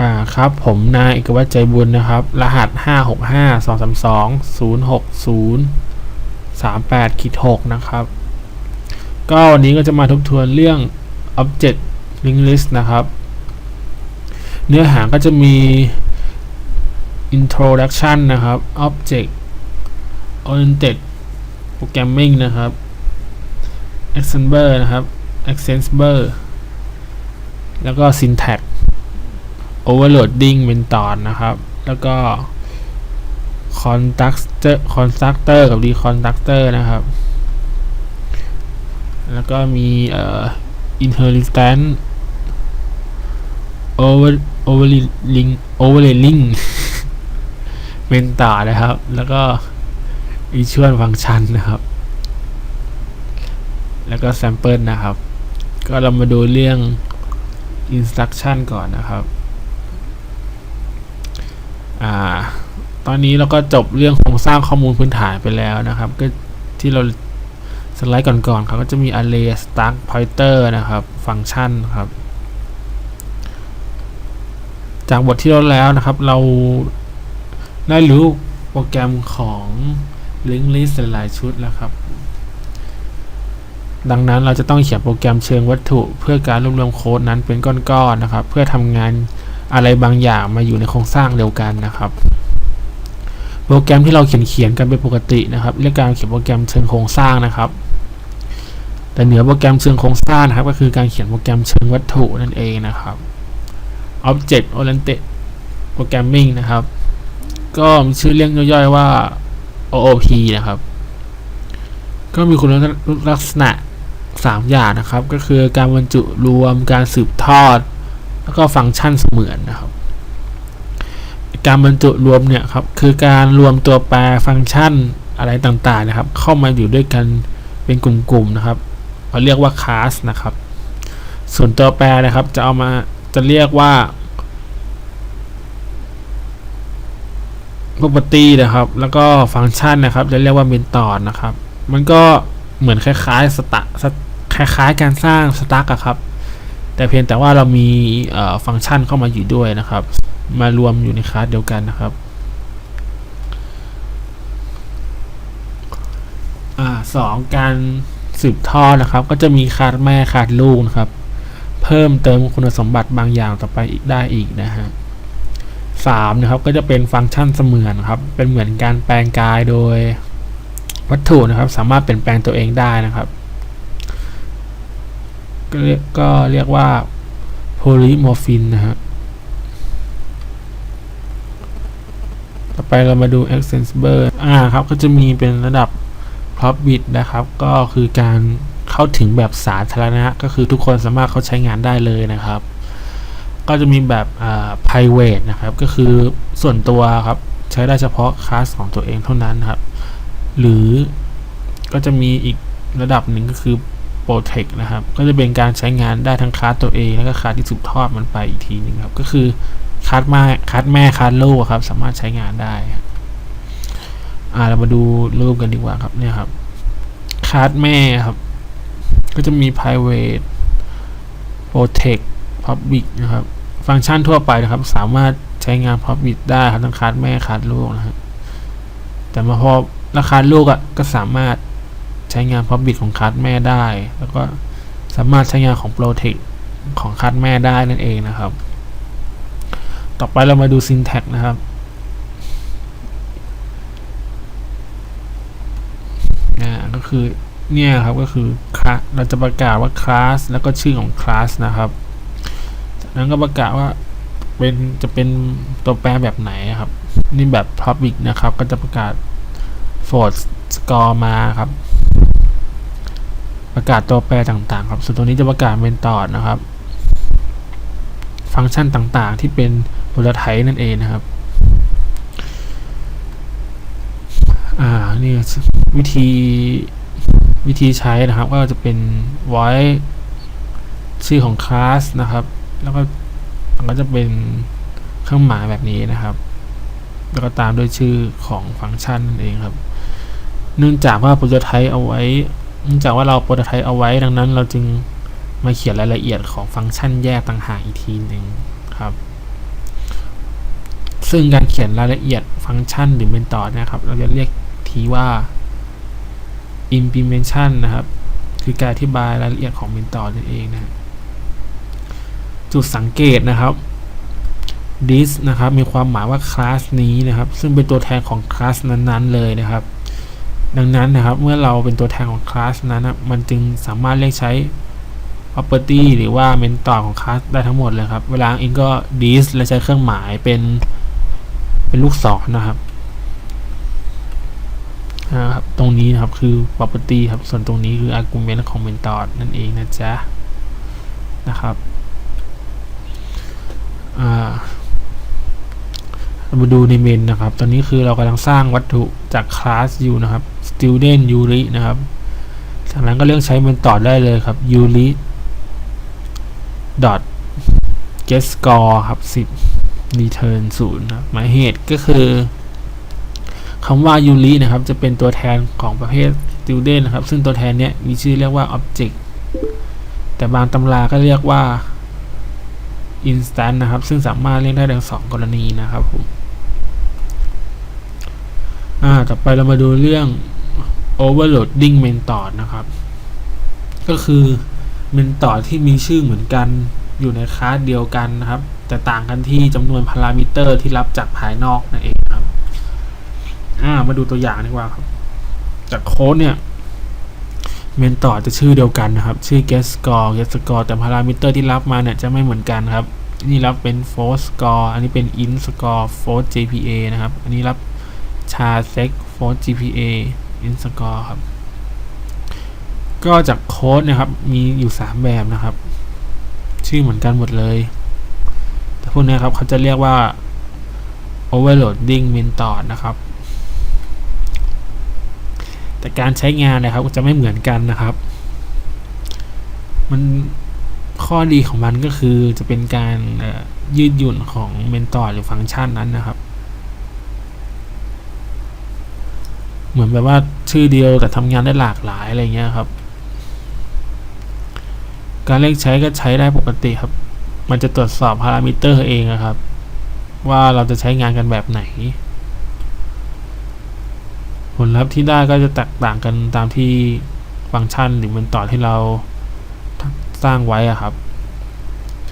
อ่าครับผมนายเอกวัฒน์ใจบุญนะครับ รหัส 5 6 5 2 3 2 0 6 0 3 8ขีด6นะครับ ก็วันนี้ก็จะมาทบทวนเรื่อง Object Link List นะครับ เนื้อหาก็จะมี Introduction นะครับ Object Oriented Programming นะครับ Example นะครับ Example แล้วก็ Syntax overloading method นนะครับ แล้วก็ constructor constructor กับ deconstructor นะครับ แล้วก็มีเอ่อ inheritance over overlaying overlaying method นะครับ แล้วก็ visual function นะครับ แล้วก็ sample นะครับ ก็เรามาดูเรื่อง instruction ก่อนนะครับ อ่า ตอนนี้เราก็จบเรื่องโครงสร้างข้อมูลพื้นฐานไปแล้วนะครับ ก็ที่เราสไลด์ก่อนๆเขาก็จะมี array stack pointer นะครับ ฟังก์ชันครับ จากบทที่เราแล้วนะครับ เราได้รู้โปรแกรมของ link list หลายชุดแล้วครับ ดังนั้นเราจะต้องเขียนโปรแกรมเชิงวัตถุ เพื่อการรวบรวมโค้ดนั้นเป็นก้อนๆนะครับ เพื่อทำงาน อะไรบางอย่างมาอยู่ในโครงสร้างเดียวกันนะครับ โปรแกรมที่เราเขียนเขียนกันเป็นปกตินะครับเรียกการเขียนโปรแกรมเชิงโครงสร้างนะครับ แต่เหนือโปรแกรมเชิงโครงสร้างนะครับ ก็คือการเขียนโปรแกรมเชิงวัตถุนั่นเองนะครับ Object Oriented Programming นะครับ ก็มีชื่อเรียกย่อยๆว่า OOP นะครับ ก็มีคุณลักษณะ 3 อย่างนะครับ ก็คือการบรรจุรวมการสืบทอด แล้วก็ฟังก์ชันเสมือนนะครับ การบรรจุรวมเนี่ยครับคือการรวมตัวแปรฟังก์ชันอะไรต่างๆนะครับ เข้ามาอยู่ด้วยกันเป็นกลุ่มๆนะครับเราเรียกว่าคลาสนะครับ ส่วนตัวแปรนะครับจะเอามาจะเรียกว่า property นะครับ แล้วก็ฟังก์ชันนะครับ จะเรียกว่า method นะครับ มันก็เหมือนคล้ายๆสตะคล้ายๆการสร้างสตั๊กอะครับ แต่เพียงแต่ว่าเรามีฟังก์ชันเข้ามาอยู่ด้วยนะครับ มารวมอยู่ในคลาสเดียวกันนะครับอสองการสืบทอดนะครับ ก็จะมีคลาสแม่คลาสลูกนะครับ เพิ่มเติมคุณสมบัติบางอย่างต่อไปอีกได้อีกนะฮะสามนะครับก็จะเป็นฟังก์ชันเสมือนครับ เป็นเหมือนการแปลงกายโดยวัตถุนะครับ สามารถเปลี่ยนแปลงตัวเองได้นะครับ ก็เรียกก็เรียกว่า polymorphin นะฮะ ต่อไปเรามาดู extensible อ่าครับ ก็จะมีเป็นระดับ prop bit นะครับ ก็คือการเข้าถึงแบบสาธารณะ ก็คือทุกคนสามารถเขาใช้งานได้เลยนะครับ ก็จะมีแบบอ่า private นะครับ ก็คือส่วนตัวครับ ใช้ได้เฉพาะคลาสของตัวเองเท่านั้นครับ หรือก็จะมีอีกระดับหนึ่งก็คือ protect นะครับ ก็จะเป็นการใช้งานได้ทั้งคลาสตัวเอง แล้วก็คลาสที่สืบทอดมันไปอีกทีหนึงครับ ก็คือคลาสแม่คลาสแม่คลาสลูกครับ สามารถใช้งานได้อ่าเรามาดูรูปกันดีกว่าครับเนี่ยครับคลาสแม่ครับ ก็จะมี private protect public นะครับ ฟังก์ชันทั่วไปนะครับ สามารถใช้งาน public ได้ครับทั้งคลาสแม่คลาสลูกนะครับแต่มาพอราคาลูกอะก็สามารถ ใช้งาน Public ของคัสแม่ได้ แล้วก็สามารถใช้งานของ Protect ของคัสแม่ได้นั่นเองนะครับ ต่อไปเรามาดู Syntax นะครับนะก็คือเนี่ยครับก็คือเราจะประกาศว่าคลาสแล้วก็ชื่อของคลาสนะครับจากนั้นก็ประกาศว่าเป็นจะเป็นตัวแปรแบบไหนครับ นี่แบบ Public นะครับ ก็จะประกาศ Ford Score มาครับ ประกาศตัวแปรต่างๆ ครับ ส่วนตัวนี้จะประกาศเป็นตอดนะครับ ฟังก์ชันต่างๆ ที่เป็นโปรไทป์นั่นเองนะครับ อ่า นี่วิธีวิธีใช้นะครับ ก็จะเป็น void ชื่อของคลาสนะครับ แล้วก็มันก็จะเป็นเครื่องหมายแบบนี้นะครับ แล้วก็ตามด้วยชื่อของฟังก์ชันนั่นเองครับ เนื่องจากว่าโปรโตไทป์เอาไว้ เนื่องจากว่าเราโปรโตไทป์เอาไว้ดังนั้น เราจึงมาเขียนรายละเอียดของฟังก์ชันแยกต่างหากอีกทีหนึ่งครับ ซึ่งการเขียนรายละเอียดฟังก์ชันหรือเมนตอร์นะครับ เราจะเรียกทีว่า implementation นะครับ คือการอธิบายรายละเอียดของเมนตอร์นั่นเองนะจุดสังเกตนะครับ this นะครับ มีความหมายว่าคลาสนี้นะครับ ซึ่งเป็นตัวแทนของคลาสนั้นๆ เลยนะครับ ดังนั้นนะครับ เมื่อเราเป็นตัวแทนของคลาสนั้นนะมันจึงสามารถเรียกใช้ property หรือว่า mentor ของคลาสได้ทั้งหมดเลยครับ เวลาเองก็ this และใช้เครื่องหมายเป็นเป็นลูกศรนนะครับนะครับ ตรงนี้นะครับคือ property ครับ ส่วนตรงนี้คือ argument ของ mentor นั่นเองนะจ๊ะ นะครับเรามาดูในเมนนะครับ ตอนนี้คือเรากำลังสร้างวัตถุจากคลาสอยู่นะครับ student yuri นะครับ จากนั้นก็เลือกใช้เมนต่อได้เลยครับ yuri dot get score ครับ10 return 0นะครับหมายเหตุก็คือคำว่า yuri นะครับ จะเป็นตัวแทนของประเภท student นะครับ ซึ่งตัวแทนเนี้ยมีชื่อเรียกว่า object แต่บางตำราก็เรียกว่า instant นะครับ ซึ่งสามารถเรียกได้ทั้งสองกรณีนะครับผมอ่า ต่อไปเรามาดูเรื่อง overloading mentor นะครับ ก็คือ mentor ที่มีชื่อเหมือนกันอยู่ในคลาสเดียวกันนะครับ แต่ต่างกันที่จำนวนพารามิเตอร์ที่รับจากภายนอกนั่นเองครับ อ่า มาดูตัวอย่างดีกว่าครับ จากโค้ดเนี่ยเมนต่อจะชื่อเดียวกันนะครับ ชื่อ get score get score แต่พารามิเตอร์ที่รับมาเนี่ยจะไม่เหมือนกันครับ นี่รับเป็น force score อันนี้เป็น int score force GPA นะครับ อันนี้รับ char sec force GPA int score ครับ ก็จากโค้ดนะครับ มีอยู่ 3 แบบนะครับ ชื่อเหมือนกันหมดเลย แต่พวกนี้ครับเขาจะเรียกว่า overloading mentor นะครับ แต่การใช้งานนะครับจะไม่เหมือนกันนะครับ มันข้อดีของมันก็คือจะเป็นการยืดหยุ่นของเมนตอร์หรือฟังก์ชันนั้นนะครับ เหมือนแบบว่าชื่อเดียวแต่ทำงานได้หลากหลายอะไรเงี้ยครับ การเรียกใช้ก็ใช้ได้ปกติครับ มันจะตรวจสอบพารามิเตอร์เองนะครับ ว่าเราจะใช้งานกันแบบไหน ผลลัพธ์ที่ได้ก็จะแตกต่างกันตามที่ฟังก์ชันหรือเมนตอที่เราสร้างไว้อะครับ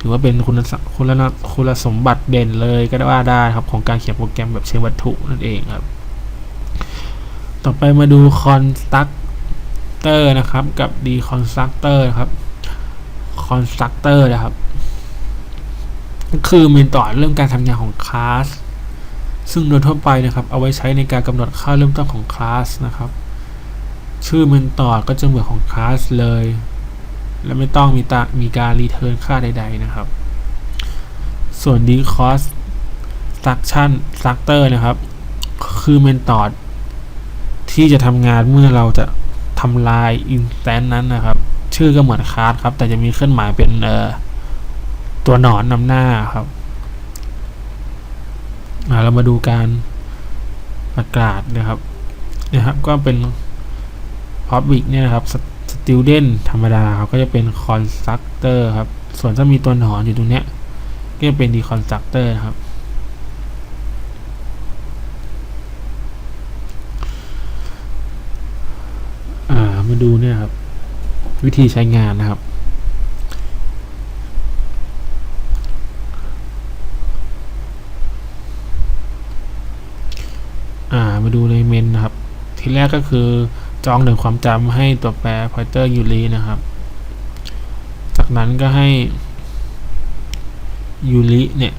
ถือว่าเป็นคุณคุณคุณสมบัติเด่นเลยก็ได้ว่าได้ครับ ของการเขียนโปรแกรมแบบเชิงวัตถุนั่นเองครับ ต่อไปมาดู constructor นะครับ กับ deconstructor ครับ constructor นะครับก็คือเมนตอเรื่องการทำงานของคลาสซึ่งโดยทั่วไปนะครับ เอาไว้ใช้ในการกำหนดค่าเริ่มต้นของคลาสนะครับ ชื่อเมนตอก็จะเหมือนของคลาสเลย และไม่ต้องมีตามีการรีเทิร์นค่าใด ๆ นะครับ ส่วน deconstruction structure นะครับ คือเมนตอร์ ที่จะทำงานเมื่อเราจะทำลาย instance นั้นนะครับ ชื่อก็เหมือนคลาสครับ แต่จะมีเครื่องหมายเป็นเอ่อตัวหนอนนำหน้าครับเรามาดูการประกาศนะครับนะครับ ก็เป็น public เนี่ยนะครับ student ธรรมดาครับก็จะเป็น constructor ครับ ส่วนถ้ามีตัวหนอนอยู่ตรงเนี้ยก็จะเป็น deconstructor นะครับ อ่า มาดูเนี่ยครับ วิธีใช้งานนะครับ อ่ามาดูในเมนนะครับ ทีแรกก็คือจองหนึ่งความจำให้ตัวแปร pointer ยูรีนะครับ จากนั้นก็ให้ยูริเนี่ย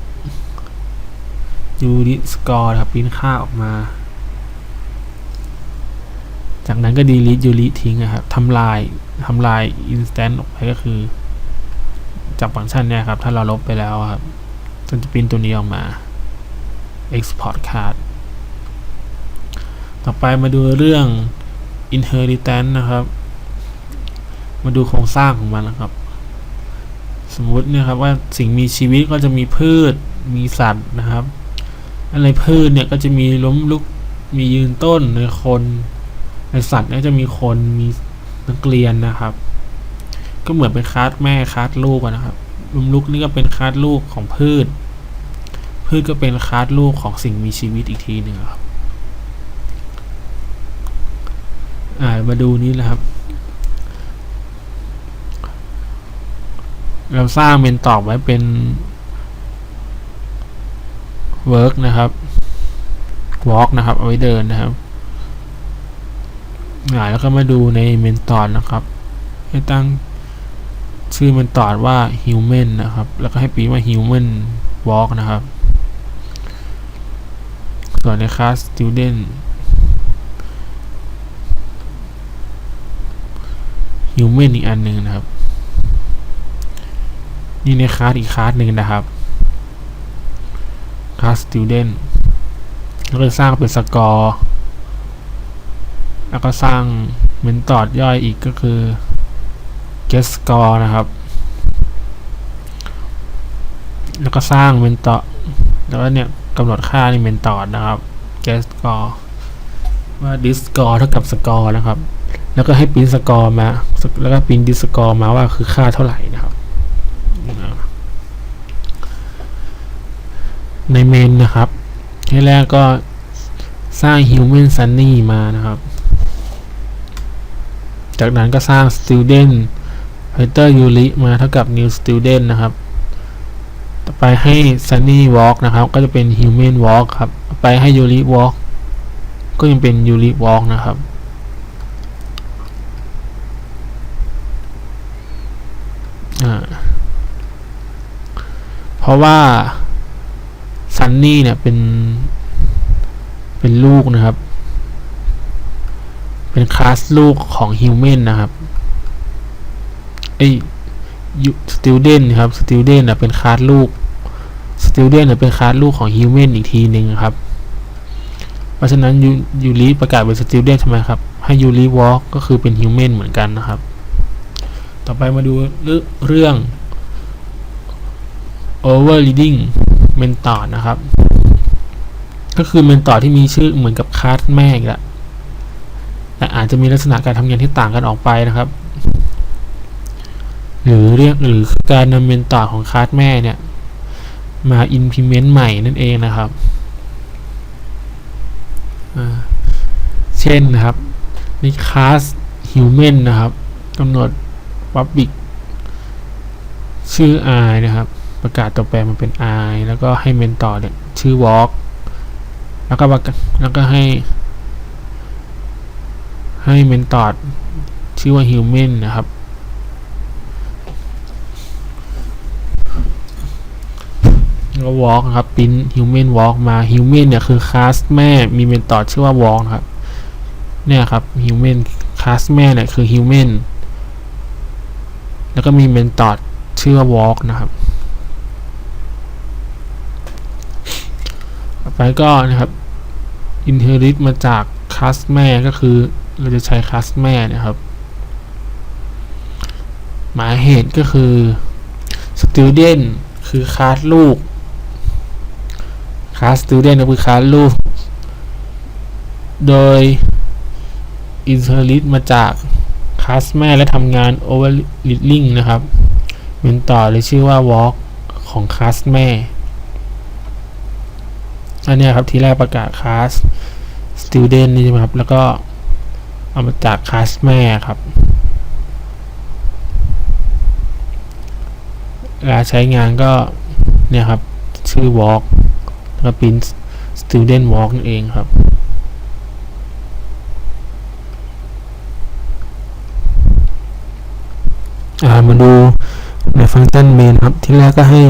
ยูริสกอร์ครับพิมพ์ค่าออกมา จากนั้นก็ดีลิทยูริทิ้งนะครับทำลายทำลาย instant ออกไปก็คือ จากฟังก์ชันเนี่ยครับ ถ้าเราลบไปแล้วครับจนจะพิมพ์ตัวนี้ออกมา export card ต่อไปมาดูเรื่อง inheritance นะครับ มาดูโครงสร้างของมันนะครับ สมมุติเนี่ยครับว่าสิ่งมีชีวิตก็จะมีพืช มีสัตว์นะครับ อะไรพืชเนี่ยก็จะมีล้มลุก มียืนต้นในคน ในสัตว์เนี่ยจะมีคนมีนักเรียนนะครับ ก็เหมือนเป็นคาสแม่คาสลูกนะครับล้มลุกนี่ก็เป็นคาสลูกของพืช พืชก็เป็นคลาสลูกของสิ่งมีชีวิตอีกทีหนึ่งครับอ่ามาดูนี้นะครับ เราสร้างเมนตอบไว้เป็น work นะครับ walk นะครับ เอาไว้เดินนะครับ อ่าแล้วก็มาดูในเมนตอดนะครับ ให้ตั้งชื่อเมนตอดว่า human นะครับ แล้วก็ให้ปีว่า human walk นะครับ ส่วนในคลาส student human อีกอันหนึ่งนะครับ นี่ในคลาสอีกคลาสหนึ่งนะครับคลาส student แล้วก็สร้างเป็นสกอร์ แล้วก็สร้างเมนตอดย่อยอีกก็คือ get score นะครับ แล้วก็สร้างเมนตอดแล้วก็เนี่ยกำหนดค่าในเมนตอดนะครับ get score ว่า this score เท่ากับ score นะครับ แล้วก็ให้ปริ้นสกอร์มา แล้วก็ปริ้นดิสกอร์มาว่าคือค่าเท่าไหร่นะครับ ในเมนนะครับที่แรกก็สร้าง human sunny มานะครับ จากนั้นก็สร้าง student writer yuri มาเท่ากับ new student นะครับ ต่อไปให้ sunny walk นะครับ ก็จะเป็น human walk ครับ ไปให้ yuri walk ก็ยังเป็น yuri walk นะครับเพราะว่าซันนี่เนี่ยเป็น เป็นลูกนะครับ เป็นคลาสลูกของฮิวแมนนะครับไอ้สติลเดนครับสติลเดนเป็นคลาสลูกสติลเดนเป็นคลาสลูกของฮิวแมนอีกทีหนึ่งครับ เพราะฉะนั้นยูยูริประกาศเป็นสติลเดนทำไมครับ ให้ยูริวอล์กก็คือเป็นฮิวแมนเหมือนกันนะครับ ต่อไปมาดูเรื่อง overreading เมนตอดนะครับก็คือเมนต่อที่มีชื่อเหมือนกับคลาสแม่กละ แต่อาจจะมีลักษณะการทำงานที่ต่างกันออกไปนะครับ หรือเรียกหรือการนำเมนต่อของคลาสแม่เนี่ย มา implement ใหม่นั่นเองนะครับเช่นนะครับในคลาส human นะครับกำหนด public ชื่อ i นะครับ ประกาศตัวแปรมันเป็น i แล้วก็ให้เมนต่อเนี่ยชื่อ walk แล้วก็แล้วก็ให้ ให้เมนตอดชื่อว่า human นะครับ แล้ว walk นะครับปิ้น human walk มา human เนี่ยคือคลาสแม่มีเมนตอดชื่อว่า walk นะครับ เนี่ยครับ human คลาสแม่เนี่ยคือ human แล้วก็มีเมนตอดชื่อว่า walk นะครับไปก็นะครับ inherit มาจากคลาสแม่ก็คือ เราจะใช้คลาสแม่นะครับ หมายเหตุก็คือ student คือคลาสลูกคลาส student ก็คือคลาสลูก โดย inherit มาจากคลาสแม่และทำงาน overriding นะครับเป็นต่อเลยชื่อว่า walk ของคลาสแม่ อันนี้ครับ ทีแรกประกาศคลาส student นี่ใช่ไหมครับ แล้วก็ เอามาจากคลาสแม่ครับเวลาใช้งานก็เนี่ยครับ ชื่อ walk แล้วก็ print student walk นั่นเองครับามาดูในฟังก์ชัน main ครับ ที่แรกก็ให้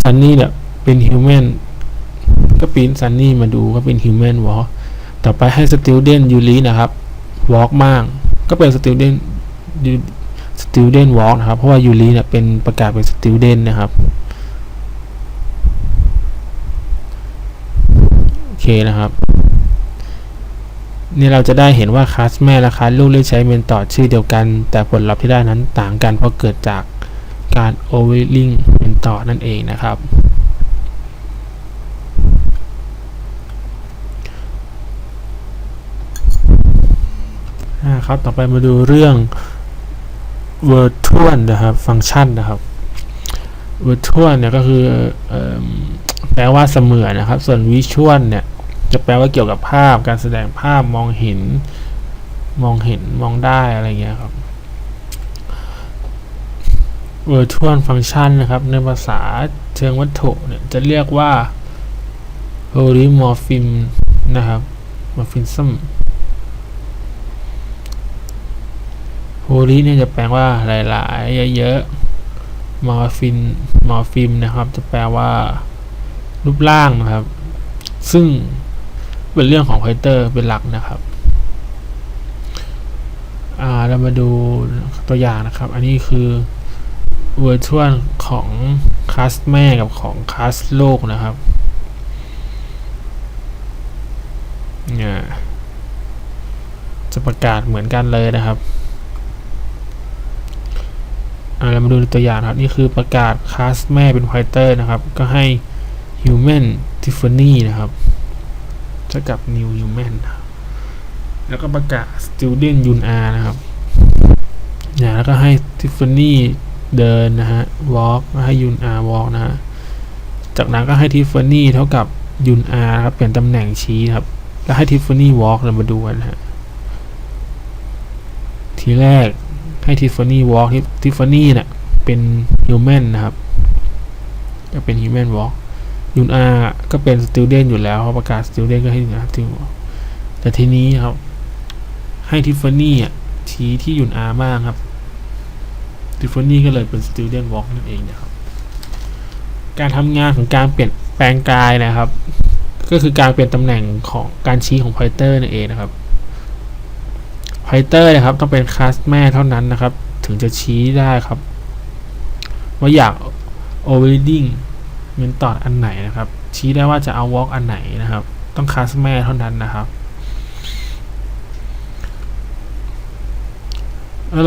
sunny เนี่ยเป็น human ก็ปริ้น sunny มาดูก็เป็น human walk ต่อไปให้ student ยูรินะครับ walk มั่งก็เป็น student student walk นะครับ เพราะว่ายูริเนี่ยเป็นประกาศเป็น student นะครับ โอเคนะครับ นี่เราจะได้เห็นว่าคลาสแม่และคลาสลูกเลือกใช้เมนตอชื่อเดียวกัน แต่ผลลัพธ์ที่ได้นั้นต่างกันเพราะเกิดจากการ overlaying เมนตอนั่นเองนะครับ ครับ ต่อไปมาดูเรื่อง virtual นะครับฟังก์ชันนะครับ virtual เนี่ยก็คืออแปลว่าเสมือนนะครับ ส่วนวิชวลเนี่ยจะแปลว่าเกี่ยวกับภาพ การแสดงภาพมองเห็น มองเห็นมองได้อะไรเงี้ยครับ virtual function นะครับ ในภาษาเชิงวัตถุเนี่ยจะเรียกว่า polymorphism นะครับ morphism poly เนี่ยจะแปลว่าหลายๆ เยอะๆ morphin morphim นะครับ จะแปลว่า รูปร่างนะครับ ซึ่งเป็นเรื่องของ Python เป็นหลักนะครับเรามาดูตัวอย่างนะครับ อันนี้คือ virtual ของคลาสแม่กับของคลาสโลกนะครับเนี่ยจะประกาศเหมือนกันเลยนะครับ เรามาดูตัวอย่างครับ นี่คือประกาศคลาสแม่เป็น Python นะครับ ก็ให้ human Tiffany นะครับเท่ากับ new human แล้วก็ประกาศ student yun r นะครับนี่ยแล้วก็ให้ Tiffany เดินนะฮะ walk แล้วให้ yun r walk นะฮะ จากนั้นก็ให้ Tiffany เท่ากับ yun r ครับเปลี่ยนตำแหน่งชี้ครับ แล้วให้ Tiffany walk เรามาดูกันนะฮะทีแรก ให้ Tiffany walk Tiffany เนี่ยเป็น human นนะครับก็เป็น human walk ยุนอาก็เป็น student อยู่แล้วเขาประกาศ student ก็ให้นะที่แต่ทีนี้ครับ ให้ Tiffany อะชี้ที่ยุนอามากครับ Tiffany ก็เลยเป็น student walk นั่นเองนะครับ การทำงานของการเปลี่ยนแปลงกายนะครับ ก็คือการเปลี่ยนตำแหน่งของการชี้ของ pointer นั่นเองนะครับ pointer นะครับต้องเป็นคลาสแม่เท่านั้นนะครับ ถึงจะชี้ได้ครับ ว่าอยาก overriding เมนตอดอันไหนนะครับ ชี้ได้ว่าจะเอา walk อันไหนนะครับ ต้องคลาสแม่เท่านั้นนะครับ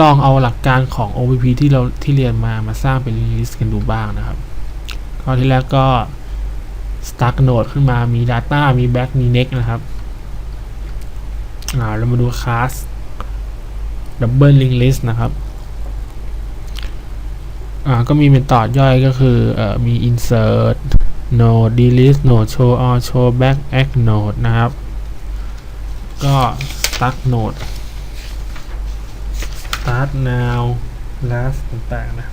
ลองเอาหลักการของ OPP ที่เราที่เรียนมามาสร้างเป็น list กันดูบ้างนะครับข้อที่แรกก็ start node ขึ้นมามี data มี back มี next นะครับอ่าเรามาดู class double link list นะครับอ่าก็มีเป็นต่อย่อยก็คือเอ่อมี insert node delete node show all show back act node นะครับ ก็ start node start now last ต่างๆนะ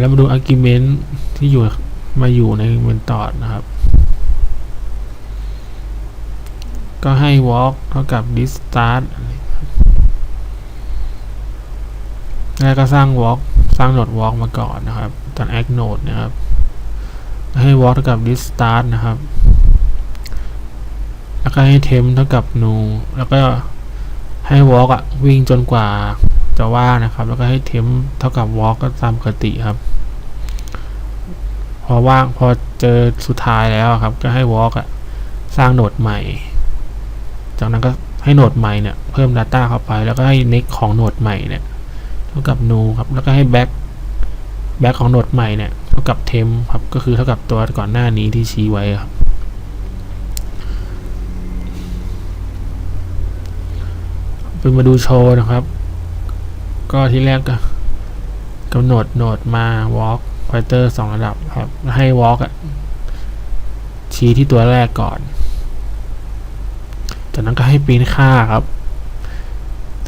แล้วมาดู argument ที่อยู่มาอยู่ในเมนตอดนะครับ ก็ให้ walk เท่ากับ this start แล้วก็สร้าง walk สร้าง node walk มาก่อนนะครับ ตอน act node นะครับ ให้ walk เท่ากับ this start นะครับ แล้วก็ให้ temp เท่ากับ new แล้วก็ให้ walk อะวิ่งจนกว่าจะว่างนะครับ แล้วก็ให้ temp เท่ากับ walk ก็ตามปกติครับ พอว่างพอเจอสุดท้ายแล้วครับ ก็ให้ walk อะสร้างโหนดใหม่ จากนั้นก็ให้โหนดใหม่เนี่ยเพิ่ม Data เข้าไป แล้วก็ให้ next ของโหนดใหม่เนี่ยเท่ากับ new ครับ แล้วก็ให้ back back ของโหนดใหม่เนี่ยเท่ากับ temp ครับ ก็คือเท่ากับตัวก่อนหน้านี้ที่ชี้ไว้ครับเป็นมาดูโชว์นะครับ ก็ที่แรกก็กำหนดโหนดมา walk pointer สองระดับครับ ให้ walk อะชี้ที่ตัวแรกก่อน จากนั้นก็ให้ปริ้นค่าครับ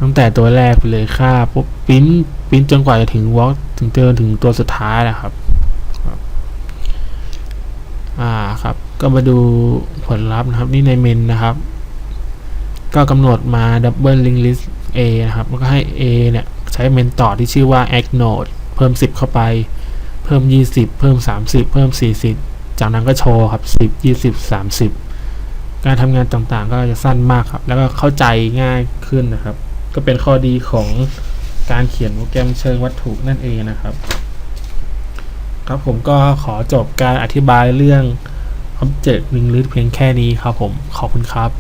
ตั้งแต่ตัวแรกไปเลยค่าปุ๊บปริ้นปริ้นจนกว่าจะถึง walk ถึงเจอถึงตัวสุดท้ายนะครับอ่าครับ ก็มาดูผลลัพธ์นะครับ นี่ในเมนนะครับ ก็กำหนดมา double link list A นะครับแล้วก็ให้ A เนี่ยใช้เมนต่อที่ชื่อว่า act node เพิ่ม 10 เข้าไป เพิ่ม 20 เพิ่ม 30 เพิ่ม 40 จากนั้นก็โชว์ครับ 10 20 30 การทำงานต่างๆ ก็จะสั้นมากครับ แล้วก็เข้าใจง่ายขึ้นนะครับ ก็เป็นข้อดีของการเขียนโปรแกรมเชิงวัตถุนั่นเองนะครับ ครับผมก็ขอจบการอธิบายเรื่อง Object Link List เพียงแค่นี้ครับผม ขอบคุณครับ